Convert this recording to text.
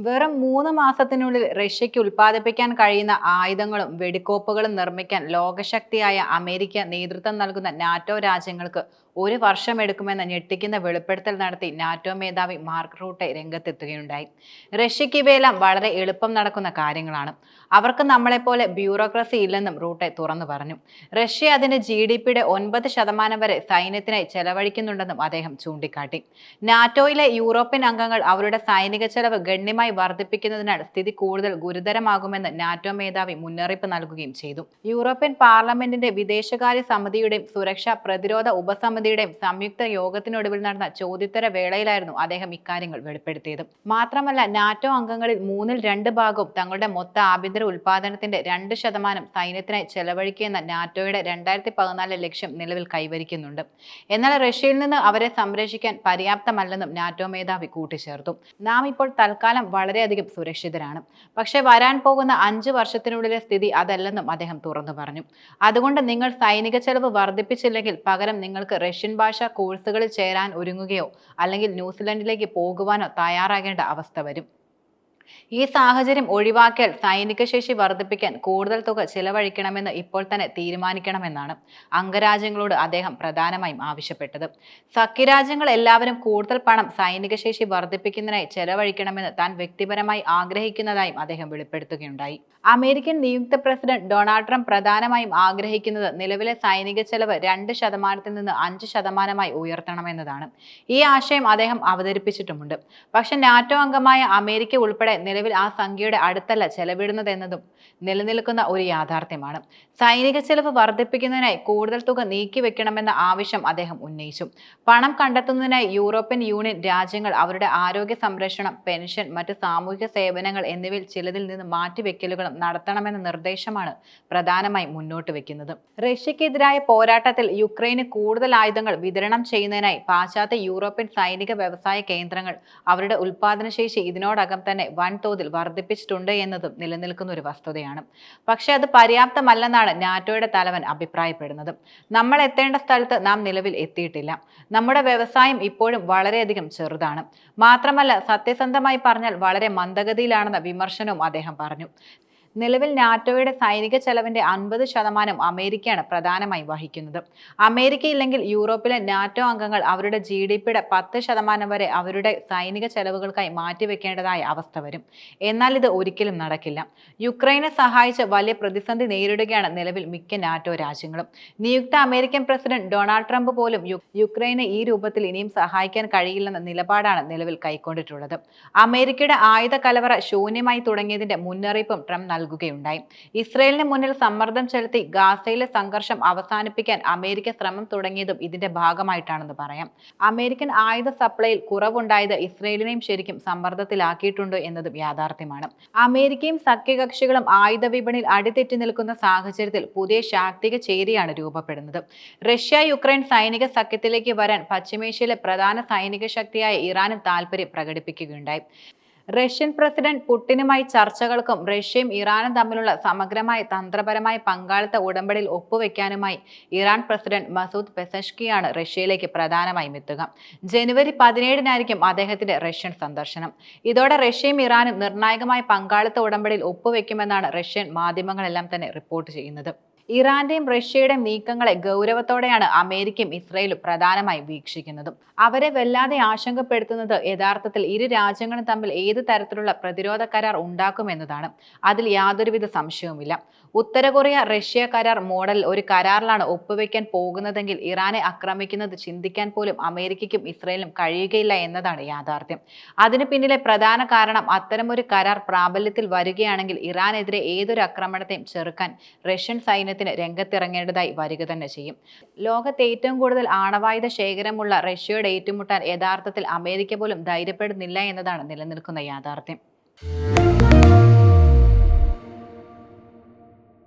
വെറും മൂന്ന് മാസത്തിനുള്ളിൽ റഷ്യയ്ക്ക് ഉൽപ്പാദിപ്പിക്കാൻ കഴിയുന്ന ആയുധങ്ങളും വെടിക്കോപ്പുകളും നിർമ്മിക്കാൻ ലോകശക്തിയായ അമേരിക്ക നേതൃത്വം നൽകുന്ന നാറ്റോ രാജ്യങ്ങൾക്ക് ഒരു വർഷം എടുക്കുമെന്ന ഞെട്ടിക്കുന്ന വെളിപ്പെടുത്തൽ നടത്തി നാറ്റോ മേധാവി മാർക്ക് റൂട്ടെ രംഗത്തെത്തുകയുണ്ടായി. റഷ്യയ്ക്ക് ഇവയെല്ലാം വളരെ എളുപ്പം നടക്കുന്ന കാര്യങ്ങളാണ്. അവർക്ക് നമ്മളെപ്പോലെ ബ്യൂറോക്രസി ഇല്ലെന്നും റൂട്ടെ തുറന്നു പറഞ്ഞു. റഷ്യ അതിന്റെ ജി ഡി പിയുടെ ഒൻപത് ശതമാനം വരെ സൈന്യത്തിനായി ചെലവഴിക്കുന്നുണ്ടെന്നും അദ്ദേഹം ചൂണ്ടിക്കാട്ടി. നാറ്റോയിലെ യൂറോപ്യൻ അംഗങ്ങൾ അവരുടെ സൈനിക ചെലവ് ഗണ്യമായി വർദ്ധിപ്പിക്കുന്നതിനാൽ സ്ഥിതി കൂടുതൽ ഗുരുതരമാകുമെന്ന് നാറ്റോ മേധാവി മുന്നറിയിപ്പ് നൽകുകയും ചെയ്തു. യൂറോപ്യൻ പാർലമെന്റിന്റെ വിദേശകാര്യ സമിതിയുടെയും സുരക്ഷാ പ്രതിരോധ ഉപസമിതിയുടെയും സംയുക്ത യോഗത്തിനൊടുവിൽ നടന്ന ചോദ്യോത്തര വേളയിലായിരുന്നു അദ്ദേഹം ഇക്കാര്യങ്ങൾ വെളിപ്പെടുത്തിയത്. മാത്രമല്ല നാറ്റോ അംഗങ്ങളിൽ മൂന്നിൽ രണ്ട് ഭാഗവും തങ്ങളുടെ മൊത്ത ആഭ്യന്തര ഉൽപാദനത്തിന്റെ രണ്ട് ശതമാനം സൈന്യത്തിനായി ചെലവഴിക്കുന്ന നാറ്റോയുടെ രണ്ടായിരത്തി പതിനാല് ലക്ഷ്യം നിലവിൽ കൈവരിക്കുന്നുണ്ട്. എന്നാൽ റഷ്യയിൽ നിന്ന് അവരെ സംരക്ഷിക്കാൻ പര്യാപ്തമല്ലെന്നും നാറ്റോ മേധാവി കൂട്ടിച്ചേർത്തു. നാം ഇപ്പോൾ തൽക്കാലം വളരെയധികം സുരക്ഷിതരാണ്. പക്ഷേ വരാൻ പോകുന്ന അഞ്ച് വർഷത്തിനുള്ളിലെ സ്ഥിതി അതല്ലെന്നും അദ്ദേഹം തുറന്നു പറഞ്ഞു. അതുകൊണ്ട് നിങ്ങൾ സൈനിക ചെലവ് വർദ്ധിപ്പിച്ചില്ലെങ്കിൽ പകരം നിങ്ങൾക്ക് റഷ്യൻ ഭാഷ കോഴ്സുകളിൽ ചേരാൻ ഒരുങ്ങുകയോ അല്ലെങ്കിൽ ന്യൂസിലൻഡിലേക്ക് പോകുവാനോ തയ്യാറാകേണ്ട അവസ്ഥ വരും. ഈ സാഹചര്യം ഒഴിവാക്കിയാൽ സൈനിക ശേഷി വർദ്ധിപ്പിക്കാൻ കൂടുതൽ തുക ചിലവഴിക്കണമെന്ന് ഇപ്പോൾ തന്നെ തീരുമാനിക്കണമെന്നാണ് അംഗരാജ്യങ്ങളോട് അദ്ദേഹം പ്രധാനമായും ആവശ്യപ്പെട്ടത്. സഖ്യരാജ്യങ്ങൾ എല്ലാവരും കൂടുതൽ പണം സൈനിക ശേഷി വർദ്ധിപ്പിക്കുന്നതിനായി ചെലവഴിക്കണമെന്ന് താൻ വ്യക്തിപരമായി ആഗ്രഹിക്കുന്നതായും അദ്ദേഹം വെളിപ്പെടുത്തുകയുണ്ടായി. അമേരിക്കൻ നിയുക്ത പ്രസിഡന്റ് ഡൊണാൾഡ് ട്രംപ് പ്രധാനമായും ആഗ്രഹിക്കുന്നത് നിലവിലെ സൈനിക ചെലവ് രണ്ട് ശതമാനത്തിൽ നിന്ന് അഞ്ച് ശതമാനമായി ഉയർത്തണമെന്നതാണ്. ഈ ആശയം അദ്ദേഹം അവതരിപ്പിച്ചിട്ടുമുണ്ട്. പക്ഷേ നാറ്റോ അംഗമായ അമേരിക്ക ഉൾപ്പെടെ നിലവിൽ ആ സംഖ്യയുടെ അടുത്തല്ല ചെലവിടുന്നത് എന്നതും നിലനിൽക്കുന്ന ഒരു യാഥാർത്ഥ്യമാണ്. സൈനിക ചെലവ് വർദ്ധിപ്പിക്കുന്നതിനായി കൂടുതൽ തുക നീക്കിവെക്കണമെന്ന ആവശ്യം അദ്ദേഹം ഉന്നയിച്ചു. പണം കണ്ടെത്തുന്നതിനായി യൂറോപ്യൻ യൂണിയൻ രാജ്യങ്ങൾ അവരുടെ ആരോഗ്യ സംരക്ഷണം പെൻഷൻ മറ്റ് സാമൂഹിക സേവനങ്ങൾ എന്നിവയിൽ ചിലതിൽ നിന്ന് മാറ്റിവെക്കലുകളും നടത്തണമെന്ന നിർദ്ദേശമാണ് പ്രധാനമായി മുന്നോട്ട് വെക്കുന്നത്. റഷ്യക്കെതിരായ പോരാട്ടത്തിൽ യുക്രൈന് കൂടുതൽ ആയുധങ്ങൾ വിതരണം ചെയ്യുന്നതിനായി പാശ്ചാത്യ യൂറോപ്യൻ സൈനിക വ്യവസായ കേന്ദ്രങ്ങൾ അവരുടെ ഉൽപാദനശേഷി ഇതിനോടകം തന്നെ വൻതോതിൽ വർദ്ധിപ്പിച്ചിട്ടുണ്ട് എന്നതും നിലനിൽക്കുന്ന ഒരു വസ്തുതയാണ്. പക്ഷേ അത് പര്യാപ്തമല്ലെന്നാണ് നാറ്റോയുടെ തലവൻ അഭിപ്രായപ്പെടുന്നത്. നമ്മൾ എത്തേണ്ട സ്ഥലത്ത് നാം നിലവിൽ എത്തിയിട്ടില്ല. നമ്മുടെ വ്യവസായം ഇപ്പോഴും വളരെയധികം ചെറുതാണ്. മാത്രമല്ല സത്യസന്ധമായി പറഞ്ഞാൽ വളരെ മന്ദഗതിയിലാണെന്ന വിമർശനവും അദ്ദേഹം പറഞ്ഞു. നിലവിൽ നാറ്റോയുടെ സൈനിക ചെലവിന്റെ അൻപത് ശതമാനം അമേരിക്കയാണ് പ്രധാനമായി വഹിക്കുന്നത്. അമേരിക്ക ഇല്ലെങ്കിൽ യൂറോപ്പിലെ നാറ്റോ അംഗങ്ങൾ അവരുടെ ജി ഡി പിയുടെ പത്ത് ശതമാനം വരെ അവരുടെ സൈനിക ചെലവുകൾക്കായി മാറ്റിവെക്കേണ്ടതായ അവസ്ഥ വരും. എന്നാൽ ഇത് ഒരിക്കലും നടക്കില്ല. യുക്രൈനെ സഹായിച്ച് വലിയ പ്രതിസന്ധി നേരിടുകയാണ് നിലവിൽ മിക്ക നാറ്റോ രാജ്യങ്ങളും. നിയുക്ത അമേരിക്കൻ പ്രസിഡന്റ് ഡൊണാൾഡ് ട്രംപ് പോലും യുക്രൈനെ ഈ രൂപത്തിൽ ഇനിയും സഹായിക്കാൻ കഴിയില്ലെന്ന നിലപാടാണ് നിലവിൽ കൈക്കൊണ്ടിട്ടുള്ളത്. അമേരിക്കയുടെ ആയുധ കലവറ ശൂന്യമായി തുടങ്ങിയതിന്റെ മുന്നറിയിപ്പും ട്രംപ് നൽകുകയുണ്ടായി. ഇസ്രയേലിന് മുന്നിൽ സമ്മർദ്ദം ചെലുത്തി ഗാസയിലെ സംഘർഷം അവസാനിപ്പിക്കാൻ അമേരിക്ക ശ്രമം തുടങ്ങിയതും ഇതിന്റെ ഭാഗമായിട്ടാണെന്ന് പറയാം. അമേരിക്കൻ ആയുധ സപ്ലൈയിൽ കുറവുണ്ടായത് ഇസ്രയേലിനെയും ശരിക്കും സമ്മർദ്ദത്തിലാക്കിയിട്ടുണ്ട് എന്നതും യാഥാർത്ഥ്യമാണ്. അമേരിക്കയും സഖ്യകക്ഷികളും ആയുധ വിപണിയിൽ അടിതെറ്റി നിൽക്കുന്ന സാഹചര്യത്തിൽ പുതിയ ശാക്തിക ചേരിയാണ് രൂപപ്പെടുന്നത്. റഷ്യ യുക്രൈൻ സൈനിക സഖ്യത്തിലേക്ക് വരാൻ പശ്ചിമേഷ്യയിലെ പ്രധാന സൈനിക ശക്തിയായ ഇറാനും താൽപര്യം പ്രകടിപ്പിക്കുകയുണ്ടായി. റഷ്യൻ പ്രസിഡന്റ് പുടിനുമായി ചർച്ചകൾക്കും റഷ്യയും ഇറാനും തമ്മിലുള്ള സമഗ്രമായ തന്ത്രപരമായ പങ്കാളിത്ത ഉടമ്പടിയിൽ ഒപ്പുവെക്കാനുമായി ഇറാൻ പ്രസിഡന്റ് മസൂദ് പെസഷ്കിയാണ് റഷ്യയിലേക്ക് പ്രധാനമായും എത്തുക. ജനുവരി പതിനേഴിനായിരിക്കും അദ്ദേഹത്തിന്റെ റഷ്യൻ സന്ദർശനം. ഇതോടെ റഷ്യയും ഇറാനും നിർണായകമായ പങ്കാളിത്ത ഉടമ്പടിയിൽ ഒപ്പുവെക്കുമെന്നാണ് റഷ്യൻ മാധ്യമങ്ങളെല്ലാം തന്നെ റിപ്പോർട്ട് ചെയ്യുന്നത്. ഇറാന്റെയും റഷ്യയുടെയും നീക്കങ്ങളെ ഗൗരവത്തോടെയാണ് അമേരിക്കയും ഇസ്രയേലും പ്രധാനമായും വീക്ഷിക്കുന്നതും. അവരെ വല്ലാതെ ആശങ്കപ്പെടുത്തുന്നത് യഥാർത്ഥത്തിൽ ഇരു രാജ്യങ്ങളും തമ്മിൽ ഏത് തരത്തിലുള്ള പ്രതിരോധ കരാർ ഉണ്ടാക്കുമെന്നതാണ്. അതിൽ യാതൊരുവിധ സംശയവുമില്ല. ഉത്തര കൊറിയ റഷ്യ കരാർ മോഡൽ ഒരു കരാറിലാണ് ഒപ്പുവെക്കാൻ പോകുന്നതെങ്കിൽ ഇറാനെ ആക്രമിക്കുന്നത് ചിന്തിക്കാൻ പോലും അമേരിക്കയ്ക്കും ഇസ്രയേലിനും കഴിയുകയില്ല എന്നതാണ് യാഥാർത്ഥ്യം. അതിന് പിന്നിലെ പ്രധാന കാരണം അത്തരമൊരു കരാർ പ്രാബല്യത്തിൽ വരികയാണെങ്കിൽ ഇറാനെതിരെ ഏതൊരു ആക്രമണത്തെയും ചെറുക്കാൻ റഷ്യൻ സൈന്യത്തിന് രംഗത്തിറങ്ങേണ്ടതായി വരിക തന്നെ ചെയ്യും. ലോകത്തെ ഏറ്റവും കൂടുതൽ ആണവായുധ ശേഖരമുള്ള റഷ്യയുടെ ഏറ്റുമുട്ടാൻ യഥാർത്ഥത്തിൽ അമേരിക്ക പോലും ധൈര്യപ്പെടുന്നില്ല എന്നതാണ് നിലനിൽക്കുന്ന യാഥാർത്ഥ്യം.